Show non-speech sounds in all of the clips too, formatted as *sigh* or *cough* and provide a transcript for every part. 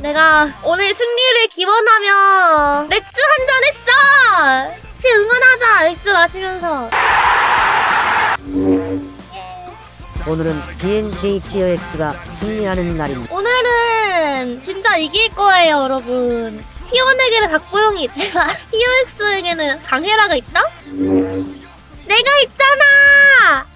내가 오늘 승리를 기원하며 맥주 한 잔 했어. 같이 응원하자. 맥주 마시면서. 오늘은 BNKPOX가 승리하는 날입니다. 오늘은 진짜 이길 거예요, 여러분. T1에게는 박보영이 있지만 *laughs* POX에게는 강혜라가 있다? 내가 있잖아!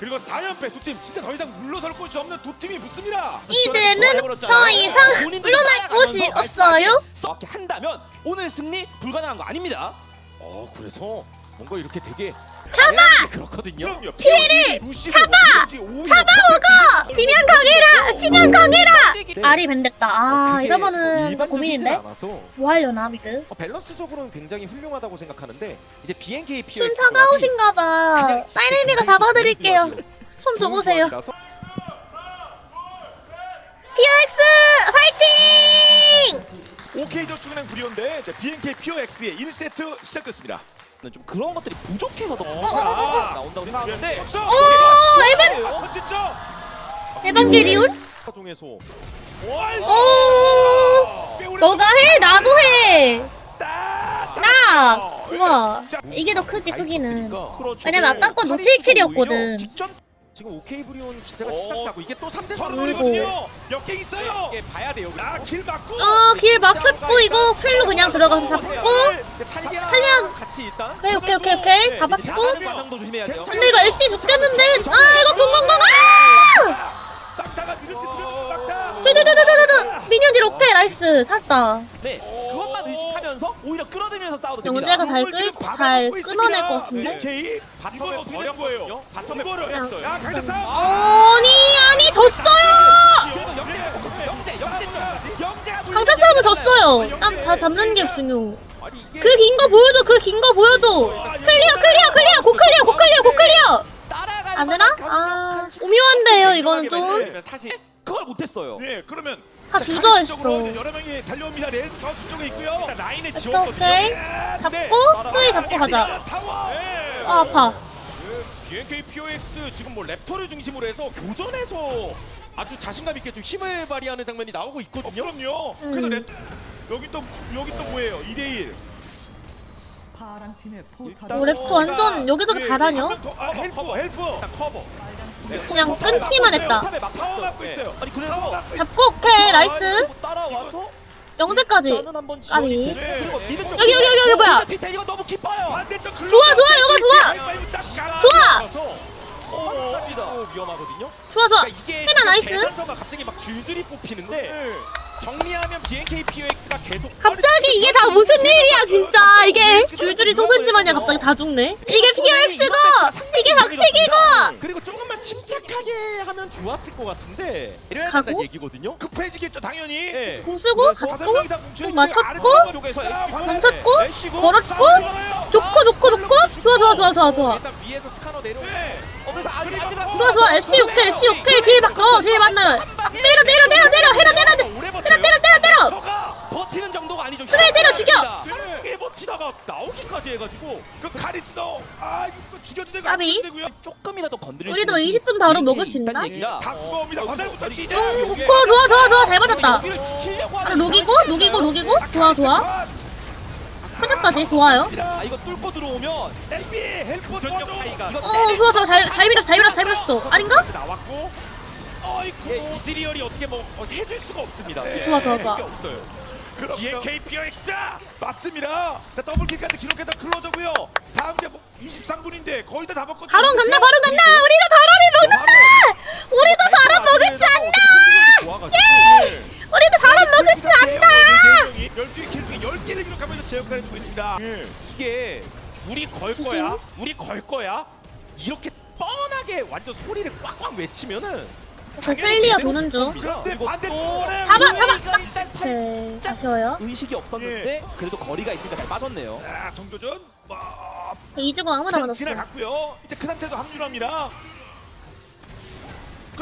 그리고 4연패 두 팀 진짜 더 이상 물러설 곳이 없는 두 팀이 붙습니다. 이제는 더 이상 물러날 곳이 없어요? 이렇게 한다면 오늘 승리 불가능한 거 아닙니다. 어 그래서 뭔가 이렇게 되게 잡아! 그렇거든요. 그럼요. 피해를 잡아! 잡아먹어! 지면 강해라! 지면 강해라! 네. 알이 밴댔다. 아, 그게 이러면은 일반적이진 고민인데? 않아서 뭐 하려나, 미드? 어, 밸런스적으로는 굉장히 훌륭하다고 생각하는데 이제 BNK POX 순 사가오신가봐. 사이레미가 잡아드릴게요. 손 줘보세요. POX! 화이팅! OK 저축은행 불이온데 이제 BNK POX의 1세트 시작됐습니다. 좀 그런 것들이 부족해서 더 어, 어, 어. 나온다고 생각하는데 없어. 오, 에반! 아, 진짜. 에반게리온? 중에서 와, 오! 너가 해, 나도 해. 따. 나. 우와. 이게 더 크지 크기는. 왜냐면 아까 건 노틸킬이었거든. 지금 오케이 브리온 기세가 어. 시작하고 이게 또 3대 서로 3 노리거든요. 역행 있어요. 이게 봐야 돼요. 나길 맞고. 어, 길 막혔고 이거 풀로 그냥 들어가서 잡고. 탈리안. 같이 일단 오케이 오케이 오케이 오케이 잡았고. 과정도 조심해야 돼요. 근데 이거 LC 죽겠는데? 아 이거 궁궁궁 아! 막다가 이렇게 들어가면 막다. 두두두두두두 미니언 딜 오케이 나이스 살다. 네, 그것만 의식하면서 오히려 끌어들이면서 싸워도 됩니다. 영재가 잘 끌, 잘 끊어낼 것 같은데? BNK 바텀에 이걸 어떻게 된 거예요? 바텀에 이거를 버렸어요. 야 강대사. 아니 아니 졌어요. 그래서 강타 싸움은 졌어요. 난 다 잡는 게 중요. 아니 이게 그 긴 거 보여줘. 그 긴 거 보여줘. 클리어 클리어 클리어 고 클리어 고 클리어 고 클리어. 따라갈 안 되나? 만한 아 강력한 오묘한데요 이건 좀. 사실 그걸 못했어요. 네, 그러면 다 자, 주저했어. 가격적으로 여러 명이 달려옵니다. 레드 더 뒤쪽에 있고요. 일단 라인에 지웠거든요. 오케이. 예, 잡고 네. 수위 잡고 가자. 타워. 네. 아 아파. BNK POX 지금 뭐 랩터를 중심으로 해서 교전에서 아주 자신감 있게 좀 힘을 발휘하는 장면이 나오고 어, 있거든요. 그럼요. 음. 그래서 레 여기 또 여기 또 뭐예요? 2대 1. 오 랩터 완전 여기저기 다 다녀. 아, 헬프, 헬프. 커버. 그냥 끊기만 했다. 타워 막고 있어요. 아니 그래서 나이스. 따라와서 영재까지. 나는 한번 아니. 지원이 되고 그리고 미드 쪽 여기, 여기, 여기, 여기 뭐야? 디테일이 너무 깊어요. 반대쪽 글로 좋아, 좋아, 이거 좋아. 좋아. 오, 갑니다. 위험하거든요. 좋아 좋아. 그러니까 이게 해나 나이스. 계산서가 갑자기 막 줄줄이 뽑히는데 정리하면 BNK POX가 계속 갑자기 이게 다 무슨 일이야 진짜. 이게 줄줄이 소설지 마냥 갑자기 다 죽네. 이게 POX고 이게 박치기고 그리고 조금만 침착하게 하면 좋았을 것 같은데 이래야 가고? 된다는 얘기거든요. 급해지겠죠, 당연히. 예. 궁 쓰고 공 있는데 맞췄고? 아래쪽 쪽에서 공 쳤고 애쉬고? 걸었고? 좋고 좋고 좋고? 좋아 좋아 좋아 좋아 좋아. 일단 위에서 스카너 내려. 네. 어 그래서 아직 아직 좋아 좋아. SC 오 케이 SC 오케이 딜 바꿔 딜 맞나요 때려 때려 때려 때려 해라 때려 때려. 때려 때려 때려 저가 버티는 정도가 아니죠. 그래, 때려, 죽여. 꽤 버티다가 나오기까지 해가지고 그 카리스도 아 이거 죽여도 되고 까비. 안 죽여도 되고요. 조금이라도 건드릴 우리도 수 있는 20분 바로 먹을 수 있나? 얘기라. 다 시작. 응 좋고 좋아 좋아 좋아 잘 맞았다 여기를 지키려고 바로 하는 녹이고 녹이고 녹이고 좋아 좋아 포자까지 좋아요 아 이거 뚫고 들어오면 헬피 헬프 전력. 차이가 어 좋아 좋아 잘, 잘 밀었어 잘 밀었어 잘 밀었어 아닌가? 나왔고 어이쿠. 예, 이즈리얼이 어떻게 뭐 어, 해줄 수가 없습니다. 네. 예, 좋아, 좋아, 좋아. 게 없어요. 그럼 BNK POX 맞습니다. 자 더블킬까지 기록했던 클로저고요. 다음 뭐 23분인데 거의 다 잡았거든요. 바론 간다 바론 간다 우리도 바론이 먹는다 우리도 바론 먹을 줄 안다 예! 우리도 바론 먹을 줄 안다 12개 킬 중에 10개를 기록하면서 제 역할을 해주고 있습니다. 이게 우리 걸. 거야, 우리 걸 거야. 이렇게 뻔하게 완전 소리를 꽉꽉 외치면은 저 클리어 도는 중 그런데 그리고 반대 또 잡아, 잡아! 우리가 일단 살- 오케이 아쉬워요 의식이 없었는데 예. 그래도 거리가 있으니까 잘 빠졌네요. 자, 정도전 뭐, 이즈공 아무나 잘 맞았어 지나갔고요. 이제 그 상태에서 합류합니다.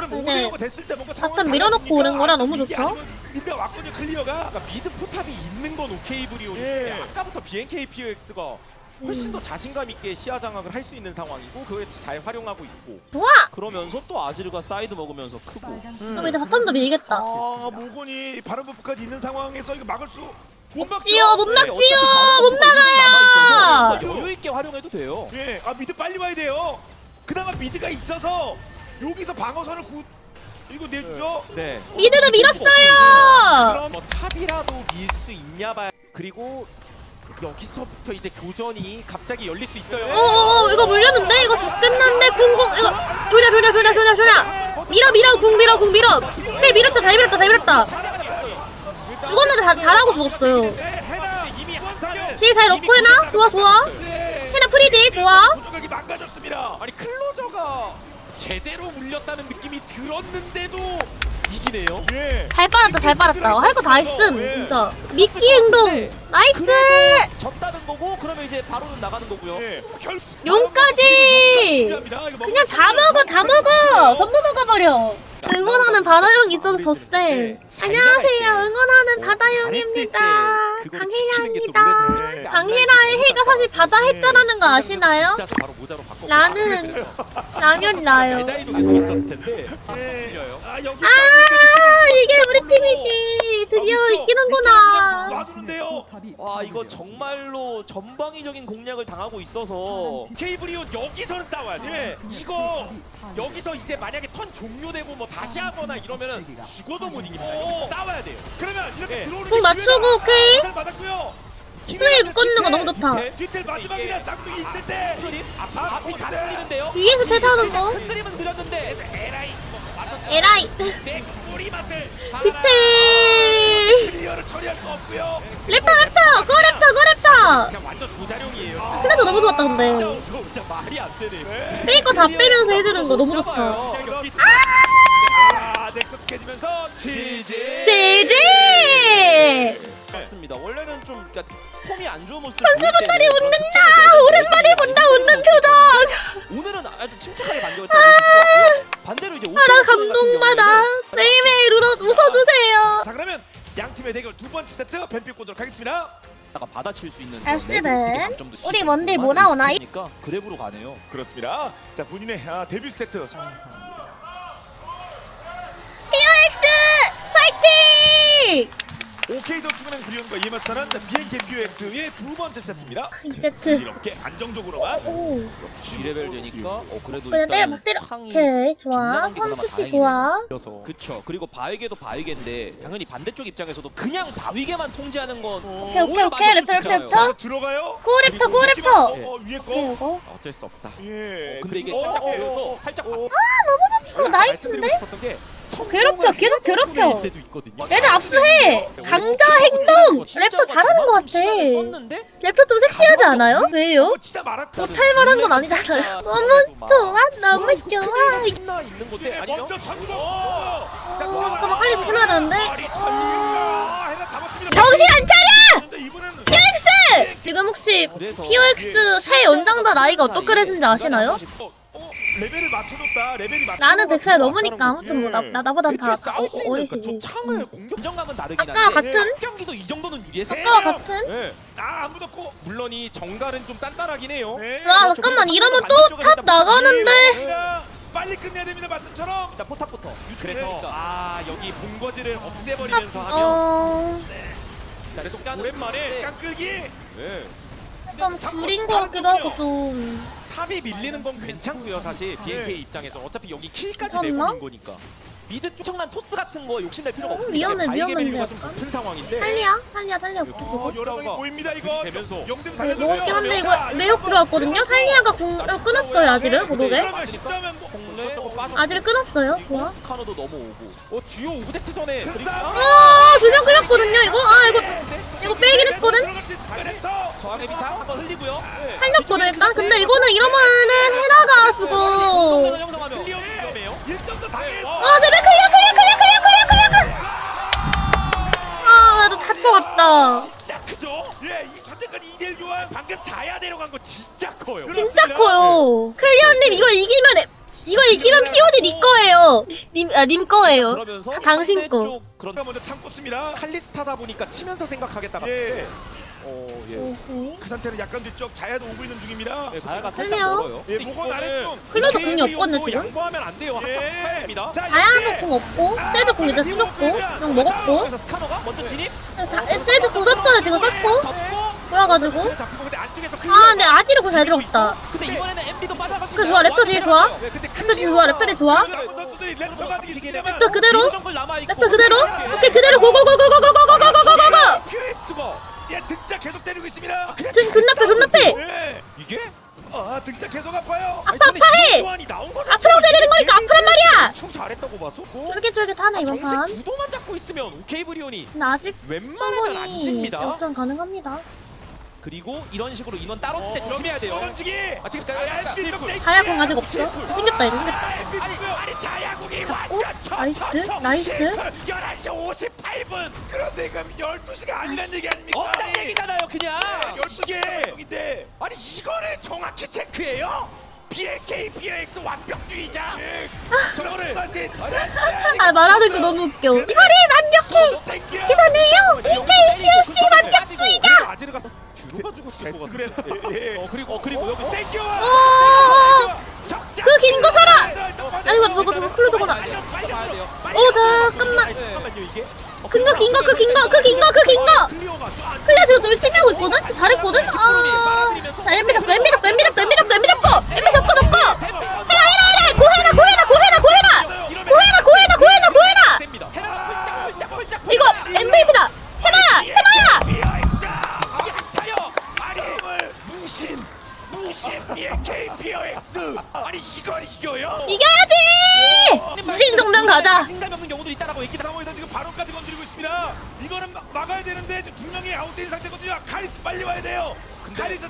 그럼 이제 됐을 때 뭔가 상황이 바텀 밀어놓고? 오는 거라 너무 이게 좋죠? 아니면 밀려 왔거든요 클리어가. 그러니까 미드 포탑이 있는 건 오케이 브리온인데 예. 아까부터 BNK POX가 훨씬 더 자신감 있게 시야 장악을 할 수 있는 상황이고 그걸 잘 활용하고 있고 좋아! 그러면서 또 아지르가 사이드 먹으면서 크고 그럼 이제 바텀도 밀겠다. 아 모건이 바른 부까지 있는 상황에서 이거 막을 수 못 막죠. 지요, 못 네, 막지요! 어차피 못 막아요! 여유 있게 활용해도 돼요. 예, 아 미드 빨리 와야 돼요. 그나마 미드가 있어서 여기서 방어선을 구 이거 내주죠. 네. 미드도 밀었어요! 그럼 뭐 탑이라도 밀 수 있냐 봐. 그리고 여기서부터 이제 교전이 갑자기 열릴 수 있어요. 어어어, 이거 물렸는데? 이거 죽겠는데? 궁궁, 이거. 조냐, 조냐, 조냐, 조냐, 조냐! 밀어, 밀어, 궁 밀어, 궁 밀어! 네, 밀었다, 잘 밀었다, 잘 밀었다! 죽었는데 다, 잘하고 죽었어요. 네, 해나 이미 원사는 딜잘 넣고 해나? 좋아, 좋아. 네. 해나 프리딜, 좋아. 조각이 망가졌습니다. 아니 클로저가 제대로 물렸다는 느낌이 들었는데도 이기네요. 예. 잘 빨았다, 잘 빨았다. 할 거 다 했음, 진짜. 미끼 행동! 나이스! 졌다는 거고 그러면 이제 바로는 나가는 거고요. 예. 결 용까지! 그냥 다 먹어, 다 먹어! 전부 먹어버려! 응원하는 바다형이 있어서 더 쎄. 안녕하세요, 응원하는 바다형입니다. 강혜라입니다. 강혜라의 해가 사실 바다 해자라는 거 아시나요? 진짜 바로 모자로 바꿔. 라는 라면 나요. 있었을 텐데. 예. 아 여기 아 이게 우리 팀이지. 드디어 이기는구나. 놔두는데요. 와 이거 정말로 전방위적인 공략을 당하고 있어서 케이블이요 여기서는 싸워야 돼. 이거 여기서 이제 만약에 턴 종료되고 뭐 다시 하거나 이러면은 죽어도 못 이깁니다. 이거 싸워야 돼요. 그러면 이렇게 예. 들어오는 공 맞추고 오케이. 잘 맞았고요. 수위 묶어주는 거 너무 좋다. 뒤틀 마지막이다 쌍둥이 있을 때. 아, 앞이 다 네. 틀리는데요. 뒤에서 태타하는 거. 클립은 느렸는데 에라이 에라이. 디테일. 랩터 랩터. 고 랩터 고 랩터. 조자룡이에요. 그래도 너무 좋았다 근데. 저 진짜 말이 안 되네. 네. 뺄거다 빼면서 해주는 거 너무 좋다. 아, 지지. 맞습니다. 원래는 좀 그러니까 폼이 안 좋은 모습. 선수분들이 두 번째 세트 뱀픽 보도록 하겠습니다. 가 받아칠 수 있는 알스벤. 그런 내부 강점도 우리 시작하고 원딜 뭐 나오나? 있으니까 그랩으로 가네요. 그렇습니다. 자 본인의 아, 데뷔 세트. POX 파이팅! 오케이도 출근한 구리온과 이에마스는 BNK POX의 두 번째 세트입니다. 이 세트. 이렇게 안정적으로만 오. 2레벨 되니까 어 그래도 그냥 때려 일단 막 때려. 창이 오케이 좋아. 빗나간 게 그나마 선수 씨 다행이네요. 좋아. 그래서 그쵸 그리고 바위게도 바위게인데 당연히 반대쪽 입장에서도 그냥 바위게만 통제하는 건 오케이 오케이 오케이 랩터 랩터 랩터. 들어가요. 고 랩터 고 랩터. 어, 어, 위에 오케이 거. 이거. 어쩔 수 없다. 예. 근데 이게 그리고- 살짝 어, 보여서 어, 살짝 어, 어. 이거 나이스인데? 괴롭혀, 계속 괴롭혀. 얘들 압수해. 강자 행동. 랩터 잘하는 것 같아. 랩터 좀 섹시하지 않아요? 왜요? 어, 진짜 말았다. 탈만한 건 아니잖아요. 너무 좋아, 너무 좋아. 예. 어, 잠깐만 빨리 붙여놔야 되는데. 어. 정신 안 차려! POX! 지금 혹시 POX 새 연장자 나이가 어떻게 되는지 아시나요? 어, 어, 레벨을 맞춰줬다. 레벨이 맞춰. 나는 100살 넘으니까 아무튼 뭐 나, 예. 나, 다수 어, 있는 어리시지 그저 창을 공격 긴장감은 다르긴 아까 한데 같은? 경기도 이 정도는 유리해서 아까와 같은? 예. 아, 안 묻었고. 물론 이 정갈은 좀 단단하긴 해요. 네. 와 잠깐만 이러면 또 탑 나가는데 자, 빨리 끝내야 됩니다. 말씀처럼. 일단 포탑부터 그래서 아 여기 본거지를 없애버리면서 하면 어... 자, 시간 오랜만에 깡끌기. 네. 좀 줄인 것 같기도 하고 좀 탑이 밀리는 건 괜찮고요 사실 BNK 네. 입장에서 어차피 여기 킬까지 괜찮나? 내보는 거니까 미드 쫓청난 토스 같은 거 욕심낼 필요가 어, 없습니다. 위험해, 바이게 위험한데 밸류가 좀 약간? 높은 상황인데 살리야? 살리야 살리야 어, 붙어주고 여러 명이 보입니다 이거. 되면서. 영등 네, 살려주고요. 먹을게 한데 이거 매혹 들어왔거든요? 살리아가 궁 어, 끊었어요 아지를 고독에 그러면 십자면 뭐- 공래 아지를 끊었어요 좋아 스카노도 넘어오고 어 주요 오브젝트 전에 큰 그리고. 아 두명 끊었거든요 이거? 아 이거 이거 빼긴 했거든? 저항의 미사 한번 흘리고요. 살렸거든 일단 근데 이거는 이러면은 클리어 위험해요. 일점도 당했어. 아제 것 같다 진짜 크죠? 예, 이 전체까지 2대1 교환. 방금 자야 내려간 거 진짜 커요. 진짜 커요 클리어님 이거 이기면 이거 이기면 POD 님 거예요 님, 아, 님 거예요 그러면서 다 당신 거. 상대 쪽 그런 먼저 참고 씁니다. 칼리스타다 보니까 치면서 생각하겠다 같은데 예. 어, 예. 그 상태는 약간 뒤쪽 자야도 오고 있는 중입니다. 네, 가야가 살짝. 멀어요. 예, 목은 아래쪽. 클로도 궁이 없거든요, 지금? 양보하면 안 돼요. 예. 합니다. 자, 다양한 이제 없고 세즈 궁 이제 쓰셨고 그냥 먹었고 그래서 스카너가 먼저 진입. 다, 세즈 궁 썼잖아 지금 썼고 덮고. 그래가지고 잡히고 근데 안쪽에서 아 근데 아지르 궁잘 들어갔다 근데 이번에는 MB도 빠져가지고. 그 좋아, 랩터 뒤에 좋아. 네, 근데 랩터 뒤 좋아 랩터 뒤 좋아 랩터 그대로. 랩터 그대로 오케이 그대로 고고고고고고고고고고고고 등 존나 패 존나패 예. 이게 아 등짝 계속 아파요. 아파 아파해. 앞으로 때리는 거니까 앞으란 말이야 엄청 잘했다고 봐서. 어? 쫄깃쫄깃하네 이번 판 정식 구도만 잡고 있으면 오케이 브리온이 근데 아직 웬만하면 안 충분히 집니다. 역전 가능합니다 그리고 이런 식으로 인원 따로 어, 쓸때 조심해야 돼요. 던지기. 아 지금 자, 자야 궁 아직 없어? 생겼다 이제 생겼다. 아니 아니 자야국이 오 완전 나이스 나이스. 11시 58분! 그런데 이거 12시가 아니란 얘기 아닙니까? 없단 얘기잖아요 그냥! 12시에 인데. 아니 이거를 정확히 체크해요? BLK, BLX 완벽주의자? 저거를 다시 아 말하는 거 너무 웃겨. 이거를 완벽해. 기사네요? BKPSC 완벽주의자 아지르가 죽었을 것 그래. 같아 예. 어 그리고 그리고 여기 땡겨. 적자 그 긴 거 사라 아이고 저거 저거. 어그긴거그긴거그긴거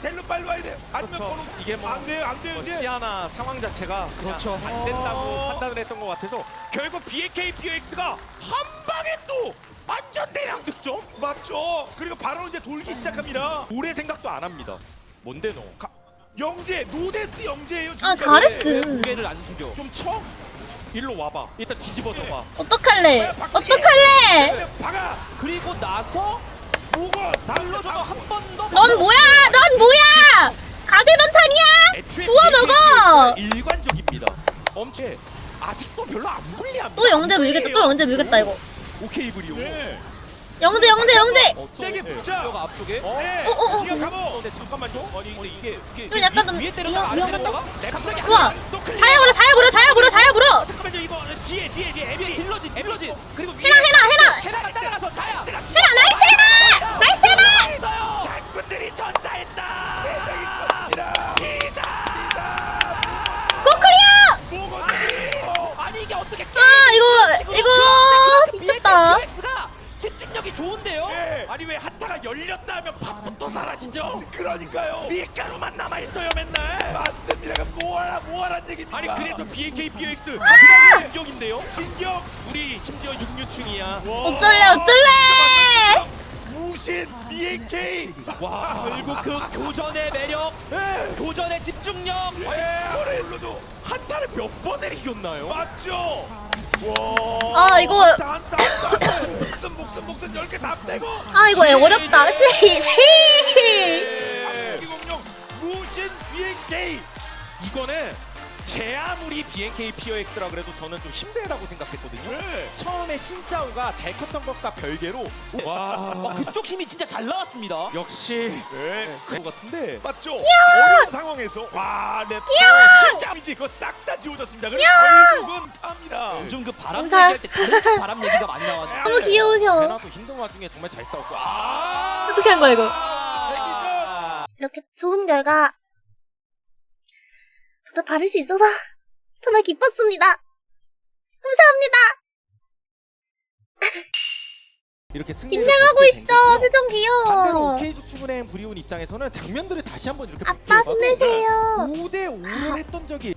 델로 빨리 와야 돼. 아니면 그렇죠. 번호 이게 뭐- 안 돼요, 안 돼요 뭐 이제. 시아나 상황 자체가 그렇죠 안 된다고 어. 판단을 했던 것 같아서 결국 BAK, BX가 한 방에 또 완전 대량 득점 맞죠. 그리고 바로 이제 돌기 시작합니다. 오래 생각도 안 합니다 뭔데 너 가- 영재 노데스 영재예요. 아, 지금까지. 잘했음. 무게를 안 숙여. 좀 쳐? 일로 와봐 일단 뒤집어져 봐 어떡할래? 어떡할래? 네, 박아. 그리고 나서 보고 달러줘도 한 번 더. 넌 뭐야? 넌 뭐야? 가세반찬이야? 애초에 구워 먹어! BAK 일관적입니다 엄청 아직도 별로 안 불리합니다 또 영재 물겠다, 또 영재 물겠다, 이거. 오케이 브리오 네. 영재, 영재, 영재! 어, 세게 네. 붙자. 가 앞쪽에. 어? 네. 어, 어, 어. 네가 가보. 어, 근데 잠깐만요 아니 근데 이게 이게 이거 약간 좀 위에 때렸다가 아래 위험- 때렸다가 내 갑자기 좋아. 자야 물어, 자야 물어, 자야 물어, 자야 물어! 잠깐만요 이거 뒤에 뒤에 뒤에 에밀리 힐러진 힐러진 그리고 해나, 해나! 헤라가 따라가서 자 심지어 6류충이야 어쩔래, 어쩔래! 무신 BAK. 와 결국 그 교전의 매력 네. 교전의 집중력 네. 이거도 한타를 몇 번을 이겼나요? 맞죠. 와. 아, 이거- 한타, 한타, 한타. 목숨 목숨 목숨 10개 다 빼고. 아, 이거 어렵다, 그치? 치! 네. 공룡 무신 BAK. 이거는 제 아무리 BNK POX라 그래도 저는 좀 힘들다고 생각했거든요. 네. 처음에 신짜오가 잘 컸던 것과 별개로 와 어, 그쪽 힘이 진짜 잘 나왔습니다. 역시 네. 그거 같은데 맞죠? 어려운 상황에서 와, 네. 진짜 이제 그거 싹 다 지워졌습니다. 결국은 탑니다. 요즘 그 바람 용사. 얘기할 때 다른 쪽 바람 얘기가 많이 나왔는데 너무 귀여우셔. 베나도 힘든 와중에 정말 잘 싸웠고 아 어떻게 한 거야, 이거? 아, 이렇게 좋은 결과 저도 받을 수 있어서 정말 기뻤습니다. 감사합니다. 이렇게 승리를 긴장하고 된 있어. 거고요. 표정 반대로 귀여워. OK 주축은행 브리온 입장에서는 장면들을 다시 한번 이렇게 아빠 복귀해봐도 힘내세요. 5대 5를 했던 적이